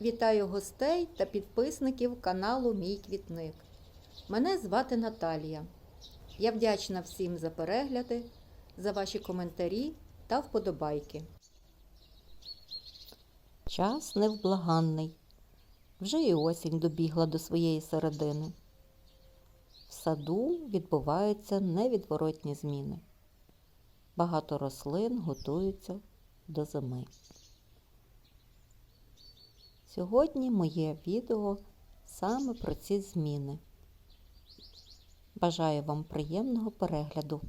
Вітаю гостей та підписників каналу Мій Квітник. Мене звати Наталія. Я вдячна всім за перегляди, за ваші коментарі та вподобайки. Час невблаганний. Вже і осінь добігла до своєї середини. В саду відбуваються невідворотні зміни. Багато рослин готуються до зими. Сьогодні моє відео саме про ці зміни. Бажаю вам приємного перегляду.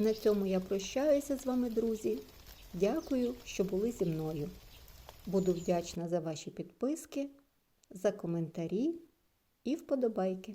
На цьому я прощаюся з вами, друзі. Дякую, що були зі мною. Буду вдячна за ваші підписки, за коментарі і вподобайки.